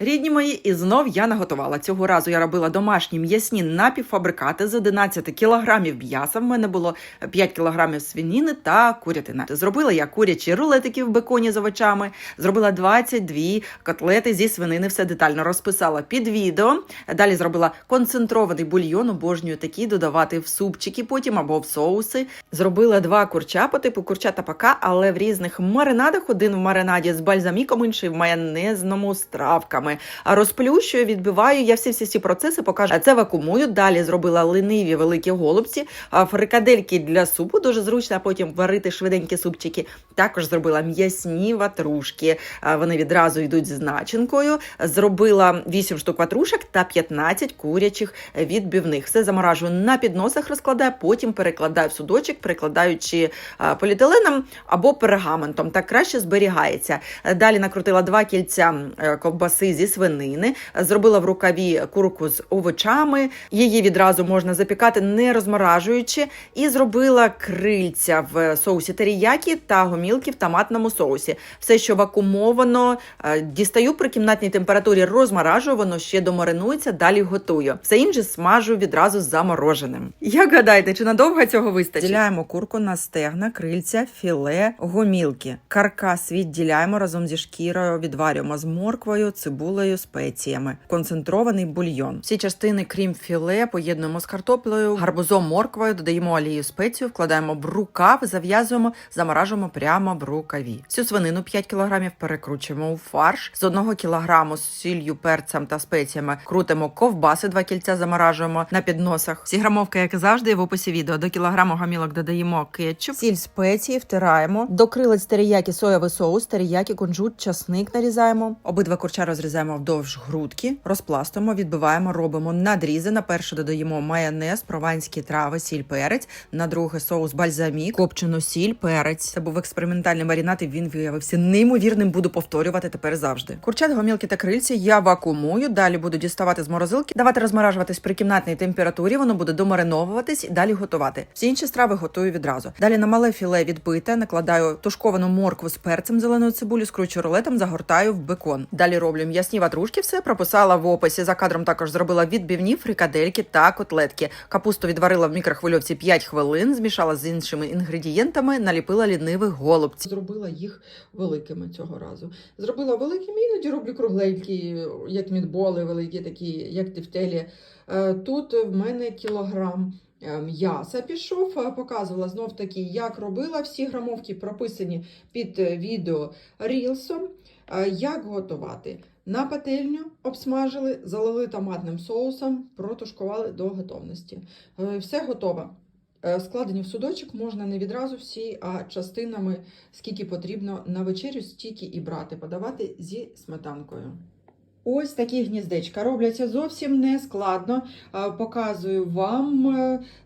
Рідні мої, і знов я наготувала. Цього разу я робила домашні м'ясні напівфабрикати з 11 кілограмів м'яса. В мене було 5 кілограмів свиніни та курятина. Зробила я курячі рулетики в беконі з овочами, зробила 22 котлети зі свинини. Все детально розписала під відео. Далі зробила концентрований бульйон, обожнюю такі додавати в супчики потім або в соуси. Зробила два курча по типу курча та пака, але в різних маринадах. Один в маринаді з бальзаміком, інший в майонезному з. А розплющую, відбиваю. Я всі всі ці процеси покажу. Це вакуумую. Далі зробила лениві великі голубці, фрикадельки для супу дуже зручно. А потім варити швиденькі супчики. Також зробила м'ясні ватрушки. Вони відразу йдуть з начинкою. Зробила 8 штук ватрушок та 15 курячих відбивних. Все заморажую на підносах, розкладаю, потім перекладаю в судочок, перекладаючи поліетиленом або пергаментом. Так краще зберігається. Далі накрутила два кільця е, ковбаси зі свинини, зробила в рукаві курку з овочами. Її відразу можна запікати, не розморажуючи, і зробила крильця в соусі теріякі та гомілки в томатному соусі. Все, що вакуумовано, е, дістаю при кімнатній температурі, розморажую, ще домаринується, далі готую. Все інше смажу відразу з замороженим. Як гадаєте, чи надовго цього вистачить? Діляємо курку на стегна, крильця, філе, гомілки. Каркас відділяємо разом зі шкірою, відварюємо з морквою, цибулею, спеціями. Концентрований бульйон. Всі частини, крім філе, поєднуємо з картоплею, гарбузом, морквою, додаємо олію спецію, вкладаємо в рукав, зав'язуємо, заморажуємо прямо в рукаві. Всю свинину 5 кг перекручуємо у фарш. З 1 кг з сіллю, перцем та спеціями крутимо ковбаси, 2 кільця заморажуємо на підносах. Всі грамовки, як і завжди, в описі відео. До кілограму гамілок додаємо кетчуп, сіль спеції, втираємо. До крилець теріякі соєвий соус, теріякі, кунжут, часник нарізаємо. Обидва курча розрізаємо вдовж грудки, розпластуємо, відбиваємо, робимо надрізи. На перше додаємо майонез, прованські трави, сіль, перець. На друге соус бальзамік, копчену сіль, перець. Це був експериментальний маринад, і він виявився неймовірним. Буду повторювати тепер завжди. Курчат, гомілки та крильці я вакуумую. Далі буду діставати з морозилки, давати розморажуватись при кімнатній температурі. Воно буде домариновуватись і далі готувати. Всі інші страви готую відразу. Далі на мале філе відбите, накладаю тушковану моркву з перцем, зеленою цибулю, скручу рулетом, загортаю в бекон. Далі роблю м'ясні ватрушки. Все прописала в описі. За кадром також зробила відбивні фрикадельки та котлетки. Капусту відварила в мікрохвильовці 5 хвилин, змішала з іншими інгредієнтами, наліпила лінивих голубців. Зробила їх великими цього разу. Зробила великими, іноді роблю кругленькі, як мідболи, великі такі, як тефтелі. Е, Тут в мене кілограм е, м'яса пішов, е, показувала знов таки, як робила. Всі грамовки прописані під відео рілсом. Як готувати? На пательню обсмажили, залили томатним соусом, протушкували до готовності. Е, Все готово. Е, Складені в судочок можна не відразу всі, а частинами, скільки потрібно на вечерю, стільки і брати, подавати зі сметанкою. Ось такі гніздечка робляться зовсім не складно. Е, Показую вам,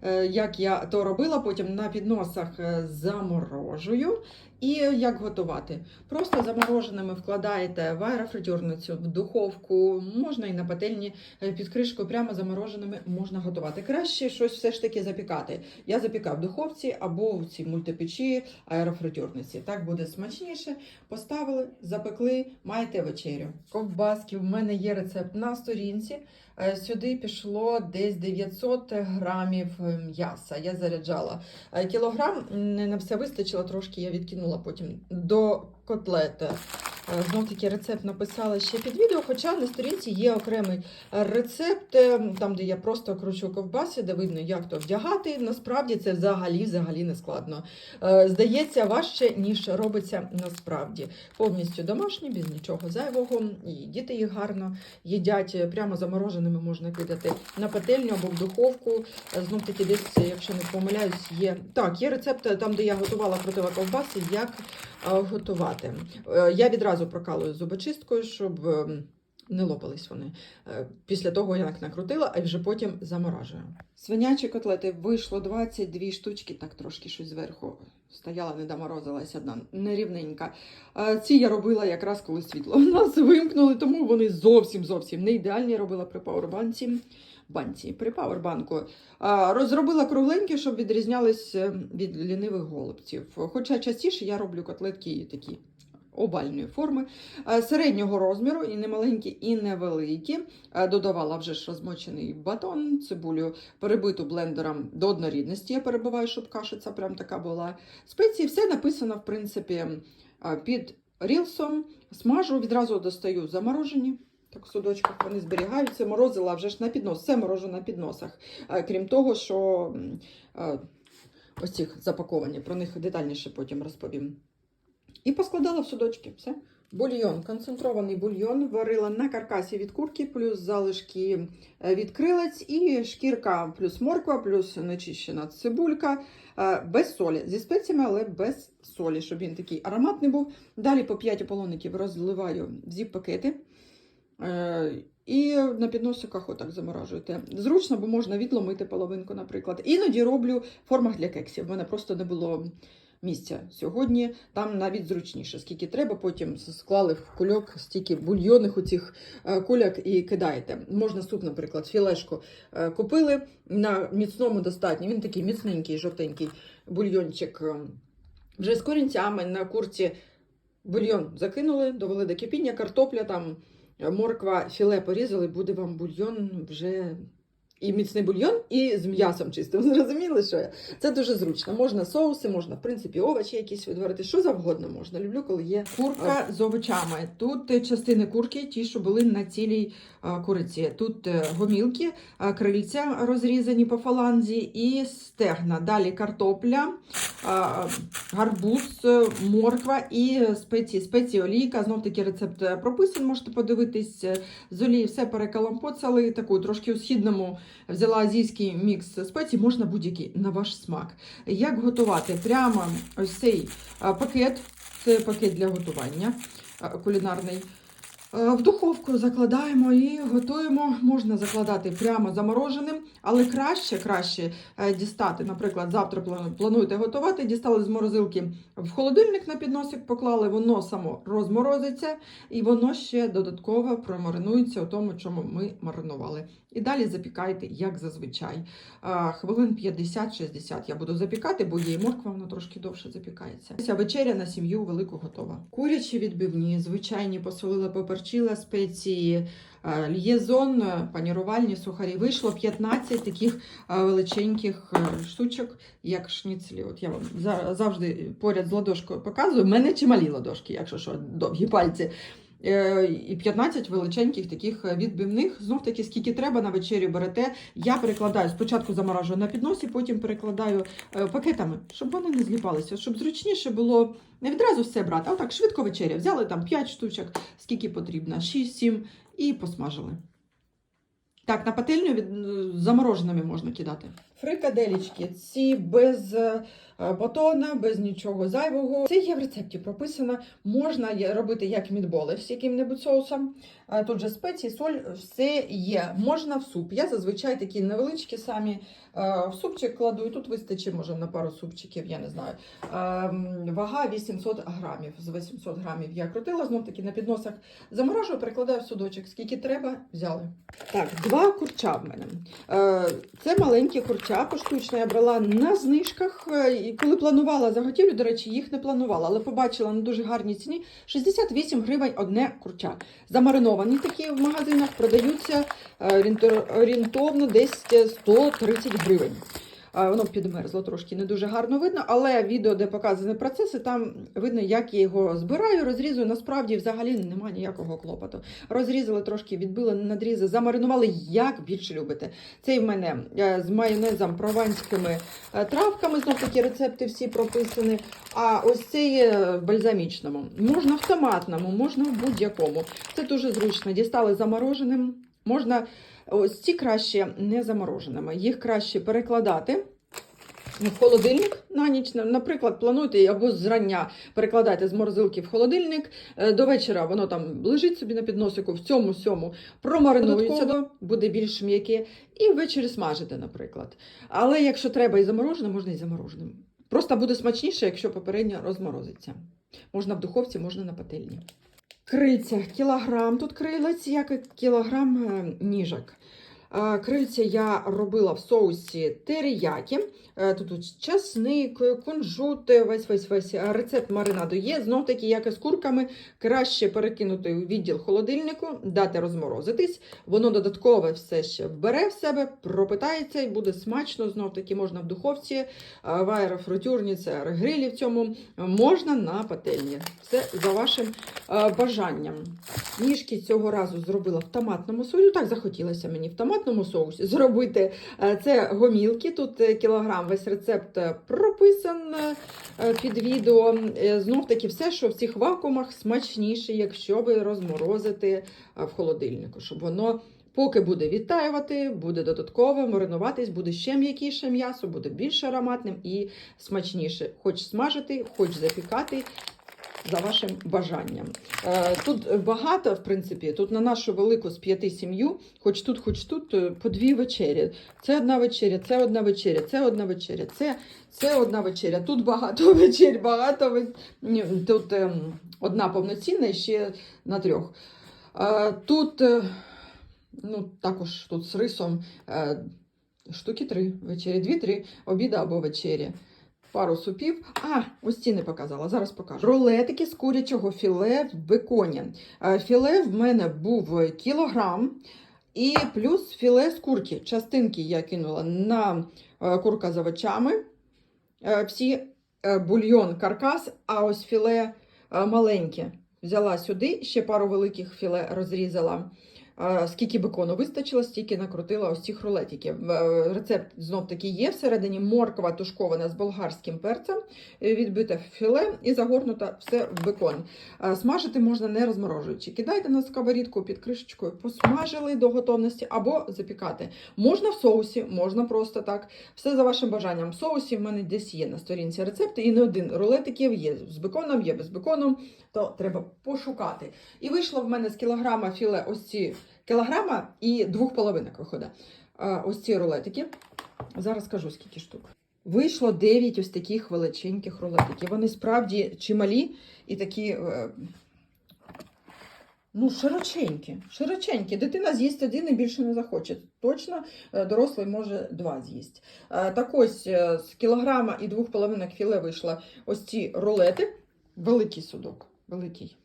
е, як я то робила, потім на підносах заморожую. І як готувати. Просто замороженими вкладаєте в аерофритюрницю, в духовку, можна і на пательні е, під кришкою, прямо замороженими можна готувати. Краще щось все ж таки запікати. Я запікав в духовці або в цій мультипечі аерофритюрниці. Так буде смачніше. Поставили, запекли, маєте вечерю. Ковбаски в мене є рецепт на сторінці. Е, Сюди пішло десь 900 грамів е, м'яса. Я заряджала Е, кілограм. Не на все вистачило, трошки я відкинула потім до котлети. Е, Знов таки рецепт написала ще під відео, хоча на сторінці є окремий рецепт, е, там, де я просто кручу ковбаси, де видно, як то вдягати. Насправді це взагалі взагалі не складно. Е, Здається, важче, ніж робиться насправді. Повністю домашні, без нічого зайвого. І діти їх гарно їдять. Прямо замороженими можна кидати на пательню або в духовку. Знов таки, десь, якщо не помиляюсь, є. Так, є рецепт там, де я готувала крутила ковбаси, як готувати. Я відразу прокалую зубочисткою, щоб е, не лопались вони. Е, Після того, як накрутила, а вже потім заморажую. Свинячі котлети вийшло 22 штучки, так трошки щось зверху стояла, не доморозилась одна нерівненька. Е, Ці я робила якраз коли світло нас вимкнули, тому вони зовсім зовсім не ідеальні. Робила при пауербанці. Банці при пауербанку. А, Розробила кругленькі, щоб відрізнялись е, від лінивих голубців. Хоча частіше я роблю котлетки такі овальної форми, е, середнього розміру, і не маленькі, і невеликі. Е, Додавала вже ж розмочений батон, цибулю перебиту блендером до однорідності. Я перебиваю, щоб каша ця прям така була. Спеції все написано, в принципі, е, під рілсом. Смажу, відразу достаю заморожені. Так, в судочках вони зберігаються, морозила вже ж на піднос. Все морожу на підносах. Крім того, що ось цих запаковані, про них детальніше потім розповім. І поскладала в судочки. Все. Бульйон, концентрований бульйон, варила на каркасі від курки, плюс залишки е, від крилець, і шкірка, плюс морква, плюс нечищена цибулька, е, без солі, зі спеціями, але без солі, щоб він такий ароматний був. Далі по 5 ополоників розливаю в зіп-пакети. Е, І на підносиках отак заморажуєте. Зручно, бо можна відломити половинку, наприклад. Іноді роблю в формах для кексів. У мене просто не було місця сьогодні. Там навіть зручніше, скільки треба, потім склали в кульок стільки бульйонних оцих е, куляк і кидаєте. Можна суп, наприклад, філешку е, купили на міцному достатньо. Він такий міцненький, жовтенький бульйончик. е, Вже з корінцями на курці бульйон закинули, довели до кипіння, картопля там. Морква, філе порізали, буде вам бульйон вже і міцний бульйон, і з м'ясом чистим. Зрозуміли, що я? Це дуже зручно. Можна соуси, можна, в принципі, овочі якісь відварити. Що завгодно можна. Люблю, коли є курка з овочами. Тут е, частини курки, ті, що були на цілій е, куриці. Тут е, гомілки, е, крильця розрізані по фаланзі і стегна. Далі картопля, е, гарбуз, е, морква і спеції. Спеції олійка. Знов таки рецепт е, прописаний, можете подивитись. Е, З олії все перекалампоцали, таку трошки у східному взяла азійський мікс спецій, можна будь-який на ваш смак. Як готувати? Прямо ось цей пакет, це пакет для готування кулінарний. Е, В духовку закладаємо і готуємо. Можна закладати прямо замороженим, але краще, краще е, дістати. Наприклад, завтра плануєте готувати, дістали з морозилки в холодильник на підносик, поклали, воно само розморозиться, і воно ще додатково промаринується у тому, чому ми маринували. І далі запікайте, як зазвичай. Хвилин 50-60 я буду запікати, бо і морква, воно трошки довше запікається. Ця вечеря на сім'ю велику готова. Курячі відбивні, звичайні, посолила, поперчила спеції, е, л'єзон, е, панірувальні сухарі. Вийшло 15 таких е, величеньких штучок, як шніцлі. От я вам завжди поряд з ладошкою показую. У мене чималі ладошки, якщо що, довгі пальці. Е, І 15 величеньких таких е, відбивних. Знов таки, скільки треба на вечерю берете. Я перекладаю спочатку заморажую на підносі, потім перекладаю е, пакетами, щоб вони не зліпалися, щоб зручніше було не відразу все брати. А отак швидко вечеря. Взяли там 5 штучок, скільки потрібно, 6-7 і посмажили. Так, на пательню від замороженими можна кидати. Фрикаделічки, ці без батона, без нічого зайвого. Це є в рецепті прописано. Можна робити як мідболи з яким-небудь соусом. Тут же спеції, соль, все є. Можна в суп. Я зазвичай такі невеличкі самі е, в супчик кладу, і тут вистачить, може, на пару супчиків, я не знаю. Ем, Вага 800 грамів. З 800 грамів я крутила, знов таки на підносах заморажую, перекладаю в судочок. Скільки треба, взяли. Так, два курча в мене. Е, Це маленькі курча, поштучно я брала на знижках. Коли планувала заготівлю, до речі, їх не планувала, але побачила на дуже гарній ціні 68 гривень одне курча. Замариновані такі в магазинах продаються е, орієнтовно десь 130 гривень. Воно підмерзло трошки, не дуже гарно видно, але відео, де показані процеси, там видно, як я його збираю, розрізую. Насправді взагалі немає ніякого клопоту. Розрізали трошки, відбили надрізи, замаринували, як більше любите. Цей в мене е, з майонезом прованськими е, травками, знов такі рецепти всі прописані. А ось цей в бальзамічному. Можна в томатному, можна в будь-якому. Це дуже зручно. Дістали замороженим. Можна ось ці краще не замороженими. Їх краще перекладати. В холодильник на ніч, наприклад, плануєте або зрання перекладайте з морозилки в холодильник. е, До вечора воно там лежить собі на підносику, в цьому сьому промаринується, буде більш м'яке, і ввечері смажите, наприклад. Але якщо треба і заморожене, можна і замороженим. Просто буде смачніше, якщо попередньо розморозиться. Можна в духовці, можна на пательні. Криця, кілограм тут крилець, як і кілограм е, ніжок. Крильця я робила в соусі теріякі. Е, Тут часник, кунжут, весь весь весь рецепт маринаду є. Знов таки, як і з курками, краще перекинути у відділ холодильнику, дати розморозитись. Воно додаткове все ще вбере в себе, пропитається і буде смачно. Знов таки можна в духовці, е, в аерофритюрні, це аерогрилі в цьому, можна на пательні. Все за вашим е, бажанням. Ніжки цього разу зробила в томатному соусі. Так захотілося мені в томатному соусі зробити. Е, Це гомілки. Тут е, кілограм весь рецепт е, прописан під відео. Знов таки все, що в цих вакуумах смачніше, якщо ви розморозите е, в холодильнику, щоб воно. Поки буде відтаювати, буде додатково маринуватись, буде ще м'якіше м'ясо, буде більш ароматним і смачніше. Хоч смажити, хоч запікати за вашим бажанням. Е, Тут багато, в принципі, тут на нашу велику з п'яти сім'ю, хоч тут, хоч тут, е, по дві вечері. Це одна вечеря, це одна вечеря, це одна вечеря, це, це одна вечеря. Тут багато вечер, багато тут ем, одна повноцінна і ще на трьох. Е, Тут ну, також тут з рисом штуки три вечері, дві-три обіда або вечері. Пару супів. А, ось ці не показала. Зараз покажу. Рулетики з курячого філе в беконі. Е, Філе в мене був кілограм. І плюс філе з курки. Частинки я кинула на е, курка з овочами. Е, Всі бульйон, каркас, а ось філе маленьке. Взяла сюди, ще пару великих філе розрізала. Скільки бекону вистачило, стільки накрутила ось цих рулетиків. Е, Рецепт знов таки є. Всередині морква тушкована з болгарським перцем, е, відбите філе і загорнута все в бекон. Е, Смажити можна не розморожуючи. Кидайте на сковорідку під кришечкою, посмажили до готовності або запікати. Можна в соусі, можна просто так. Все за вашим бажанням. В соусі в мене десь є на сторінці рецепти, і не один рулетиків є з беконом, є без бекону, то треба пошукати. І вийшло в мене з кілограма філе ось ці кілограма і двох половинок виходить. Ось ці рулетики. Зараз скажу, скільки штук. Вийшло 9 ось таких величеньких рулетиків. Вони справді чималі і такі. е, Ну, широченькі, широченькі. Дитина з'їсть один і більше не захоче. Точно е, дорослий може два з'їсть. Е, Так ось з кілограма і двох половинок філе вийшло ось ці рулети. Великий судок, великий.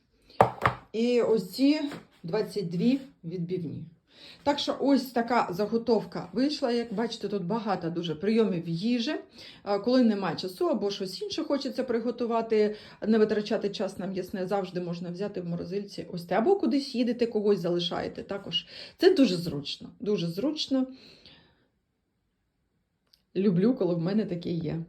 І ось ці 22 відбивні. Так що ось така заготовка вийшла. Як бачите, тут багато дуже прийомів їжі. Коли немає часу або щось інше хочеться приготувати, не витрачати час на м'ясне, завжди можна взяти в морозильці ось те. Або кудись їдете, когось залишаєте. Також це дуже зручно. Дуже зручно. Люблю, коли в мене таке є.